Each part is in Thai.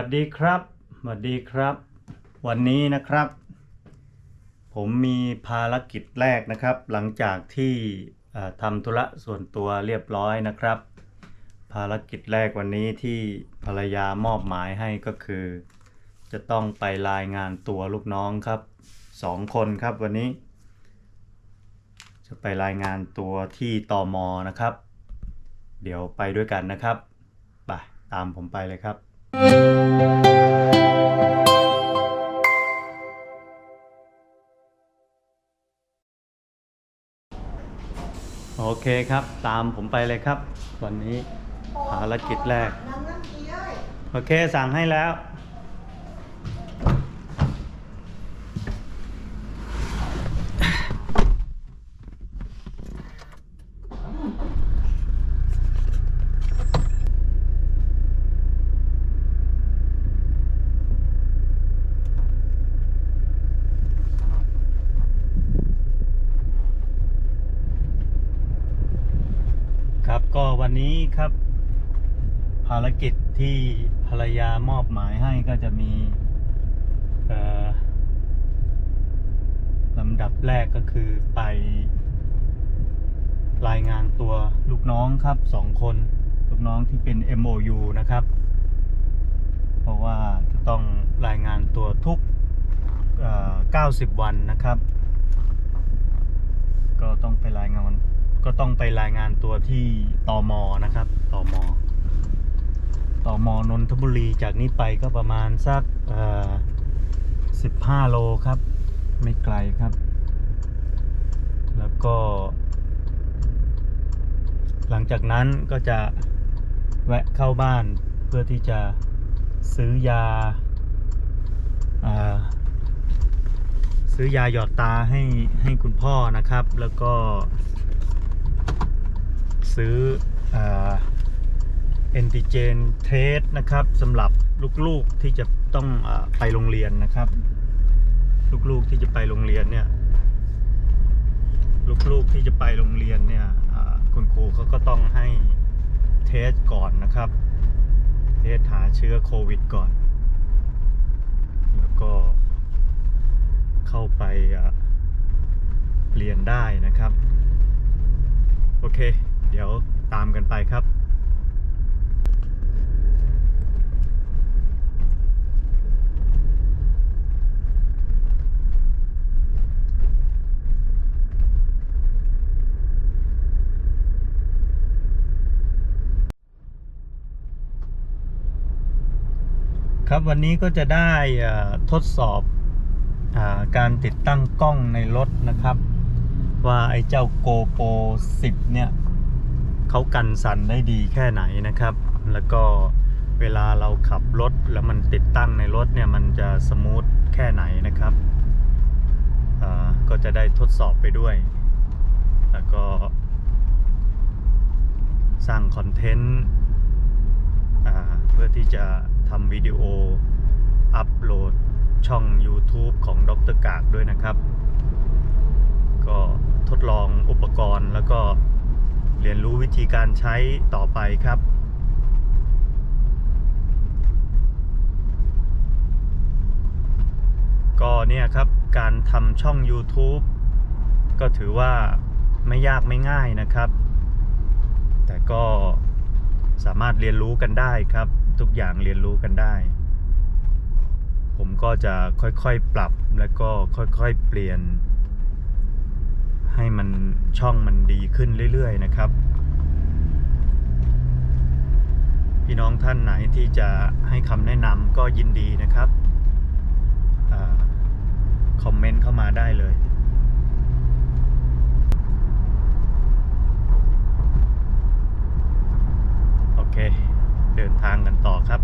วัสดีครับสวัสดีครับ วันนี้นะครับ ผมมีภารกิจแรกนะครับ หลังจากที่ทำธุระส่วนตัวเรียบร้อยนะครับ ภารกิจแรกวันนี้ที่ภรรยามอบหมายให้ก็คือ จะต้องไปรายงานตัวลูกน้องครับสองคนครับวันนี้ จะไปรายงานตัวที่ตอมนะครับ เดี๋ยวไปด้วยกันนะครับไปตามผมไปเลยครับ โอเคครับ ตามผมไปเลยครับ วันนี้ภารกิจแรก โอเค สั่งให้แล้ว ก็วันนี้ครับ ภารกิจที่ภรรยามอบหมายให้ก็จะมีลำดับแรกก็คือไป รายงานตัวลูกน้องครับสองคน ลูกน้องที่เป็น MOU นะครับ เพราะว่าจะต้องรายงานตัวทุกเอ่อ90 วันนะครับ ก็ต้องไปรายงาน ก็ต้องไปรายงานตัวที่ตอมนะครับตอมต่อมอนนทบุรีจากนี้ไปก็ประมาณสักสิบห้าโลครับ ไม่ไกลครับ แล้วก็ หลังจากนั้นก็จะแวะเข้าบ้านเพื่อที่จะซื้อยาซื้อยาหยอดตาให้ให้คุณพ่อนะครับ แล้วก็ ซื้ออาแอนติเจนเทสนะครับสำหรับลูกๆที่จะต้องอไปโรงเรียนนะครับ ลูกๆที่จะไปโรงเรียนเนี่ยลูกๆที่จะไปโรงเรียนเนี่ยคุณครูเขาก็ต้องให้เทสก่อนนะครับ เทสหาเชื้อโควิดก่อน แล้วก็เข้าไปเรียนได้นะครับ โอเค เดี๋ยวตามกันไปครับครับวันนี้ก็จะได้ทดสอบอการติดตั้งกล้องในรถนะครับ ว่าไอ้เจ้า GoPro 10 เนี่ย เขากันสั่นได้ดีแค่ไหนนะครับ แล้วก็เวลาเราขับรถแล้วมันติดตั้งในรถเนี่ยมันจะสมูทแค่ไหนนะครับอ่าก็จะได้ทดสอบไปด้วย แล้วก็สร้างคอนเทนต์อ่าเพื่อที่จะทำวิดีโออัปโหลดช่อง YouTube ของดรกากด้วยนะครับ ก็ทดลองอุปกรณ์แล้วก็ เรียนรู้วิธีการใช้ต่อไปครับก็เนี่ยครับการทำช่อง YouTube ก็ถือว่าไม่ยากไม่ง่ายนะครับ แต่ก็สามารถเรียนรู้กันได้ครับ ทุกอย่างเรียนรู้กันได้ ผมก็จะค่อยๆปรับแล้วก็ค่อยๆเปลี่ยน ให้มันช่องมันดีขึ้นเรื่อย ๆ นะครับ พี่น้องท่านไหนที่จะให้คำแนะนำก็ยินดีนะครับอคอมเมนต์เข้ามาได้เลยโอเค เดินทางกันต่อครับ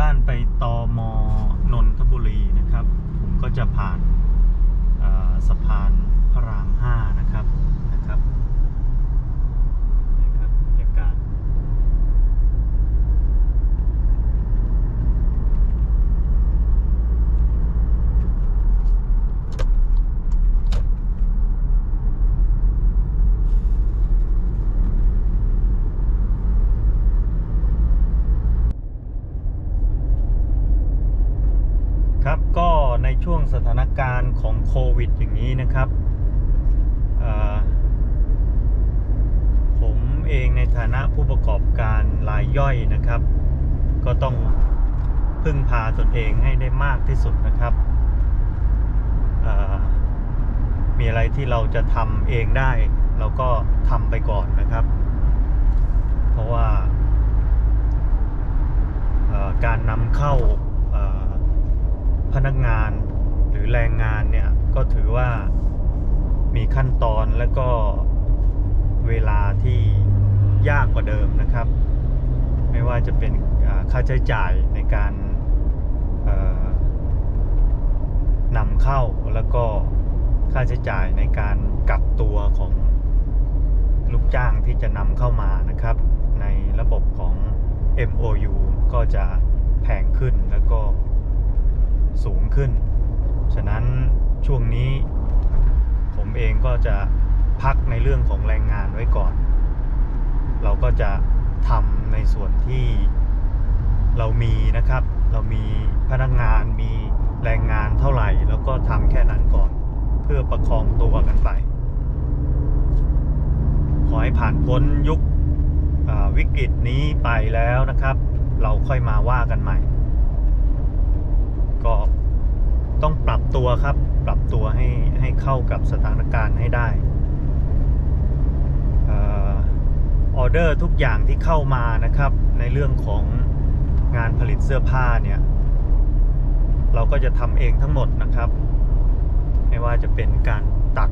บ้านไปตอมอนนทบุรีนะครับ ผมก็จะผ่านสะพานพระราม5นะครับนะครับ ช่วงสถานการณ์ของโควิดอย่างนี้นะครับ ผมเองในฐานะผู้ประกอบการรายย่อยนะครับ ก็ต้องพึ่งพาตนเองให้ได้มากที่สุดนะครับ มีอะไรที่เราจะทำเองได้เราก็ทำไปก่อนนะครับ เพราะว่าการนำเข้าพนักงาน รือแรงงานเนี่ยก็ถือว่ามีขั้นตอนและก็เวลาที่ยากกว่าเดิมนะครับ ไม่ว่าจะเป็นค่าใช้จ่ายในการนำเข้าแล้วก็ค่าใช้จ่ายในการกักตัวของลูกจ้างที่จะนำเข้ามานะครับ ในระบบของ MOU ก็จะแพงขึ้นแล้วก็สูงขึ้น ฉะนั้นช่วงนี้ผมเองก็จะพักในเรื่องของแรงงานไว้ก่อน เราก็จะทำในส่วนที่เรามีนะครับ เรามีพนักงานมีแรงงานเท่าไหร่ แล้วก็ทำแค่นั้นก่อน เพื่อประคองตัวกันไป ขอให้ผ่านพ้นยุควิกฤตนี้ไปแล้วนะครับ เราค่อยมาว่ากันใหม่ ก็ ต้องปรับตัวครับ ปรับตัวให้ให้เข้ากับสถานการณ์ให้ได้ออออเดอร์ทุกอย่างที่เข้ามานะครับ ในเรื่องของงานผลิตเสื้อผ้าเนี่ย เราก็จะทำเองทั้งหมดนะครับ ไม่ว่าจะเป็นการตัด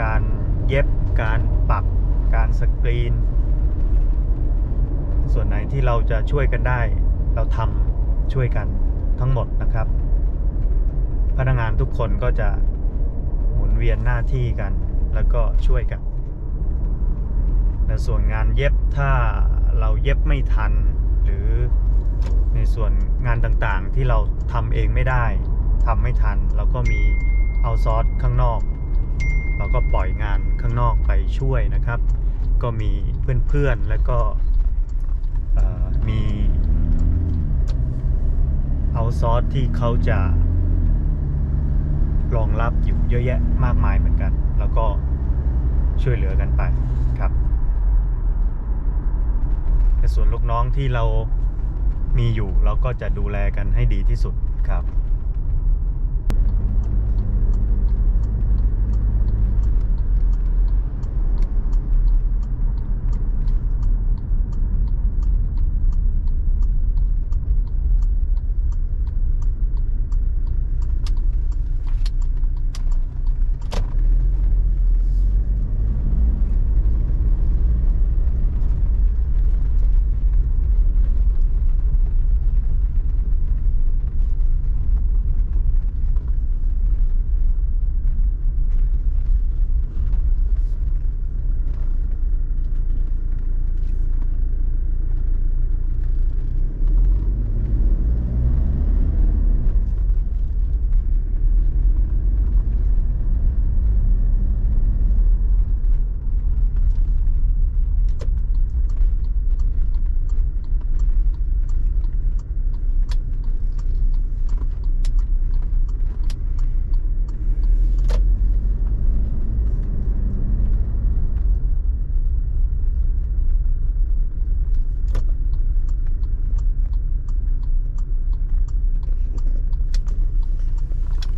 การเย็บ การปัก การสกรีน ส่วนไหนที่เราจะช่วยกันได้ เราทำช่วยกันทั้งหมดนะครับ พนักงานทุกคนก็จะหมุนเวียนหน้าที่กัน แล้วก็ช่วยกันแต่ส่วนงานเย็บถ้าเราเย็บไม่ทัน หรือในส่วนงานต่างๆที่เราทำเองไม่ได้ทำไม่ทัน เราก็มีเอาซอร์สข้างนอก เราก็ปล่อยงานข้างนอกไปช่วยนะครับ ก็มีเพื่อนๆแล้วก็มีเอาซอร์สที่เขาจะ รองรับอยู่เยอะแยะมากมายเหมือนกัน แล้วก็ช่วยเหลือกันไปครับแต่ส่วนลูกน้องที่เรามีอยู่เราก็จะดูแลกันให้ดีที่สุดครับ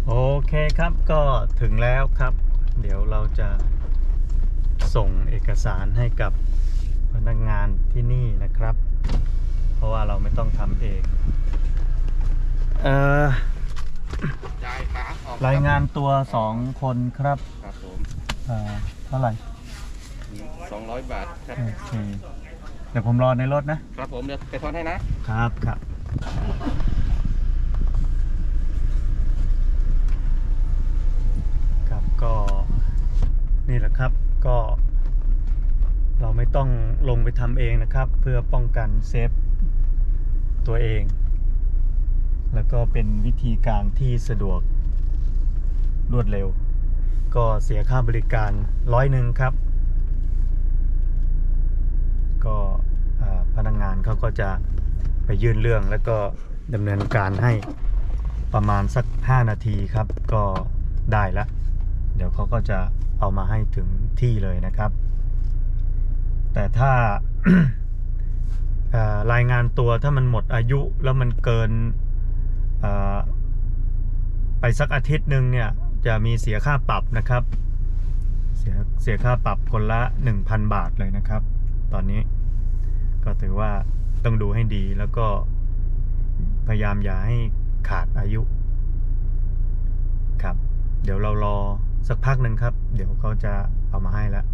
โอเคครับก็ถึงแล้วครับ เดี๋ยวเราจะส่งเอกสารให้กับพนักงานที่นี่นะครับ เพราะว่าเราไม่ต้องทำเองเอ่อจ่ายขาออกรายงานตัวสองคนครับครับผมเอ่อเท่าไหร่สองร้อยบาทครับโอเคเดี๋ยวผมรอในรถนะ ครับผมเดี๋ยวไปทอนให้นะครับครับครับก็ นี่แหละครับก็ เราไม่ต้องลงไปทำเองนะครับ เพื่อป้องกันเซฟตัวเอง แล้วก็เป็นวิธีการที่สะดวกรวดเร็ว ก็เสียค่าบริการร้อยหนึ่งครับ ก็พนักงงานเขาก็จะไปยื่นเรื่องแล้วก็ดำเนินการให้ประมาณสัก 5 นาทีครับ ก็ได้ละ เดี๋ยวเขาก็จะเอามาให้ถึงที่เลยนะครับ แต่ถ้ารายงานตัวถ้ามันหมดอายุแล้วมันเกินไปสักอาทิตย์หนึ่งเนี่ยจะมีเสียค่าปรับนะครับ เสียเสียค่าปรับคนละ 1,000 บาทเลยนะครับ ตอนนี้ก็ถือว่าต้องดูให้ดีแล้วก็พยายามอย่าให้ขาดอายุครับ เดี๋ยวเรารอ สักพักหนึ่งครับ เดี๋ยวเขาจะเอามาให้แล้ว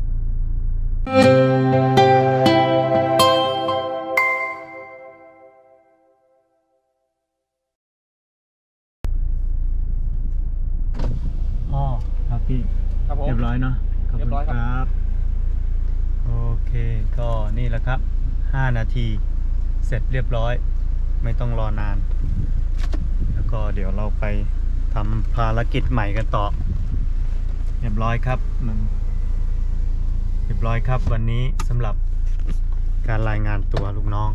อ๋อครับพี่ครับผม เรียบร้อยเนาะขอบเรีคุยณบร้อยคครับรับ โอเคก็นี่แหละครับ 5 นาทีเสร็จเรียบร้อย ไม่ต้องรอนาน แล้วก็เดี๋ยวเราไปทำภารกิจใหม่กันต่อ เรียบร้อยครับมันเรียบร้อยครับวันนี้สำหรับการรายงานตัวลูกน้อง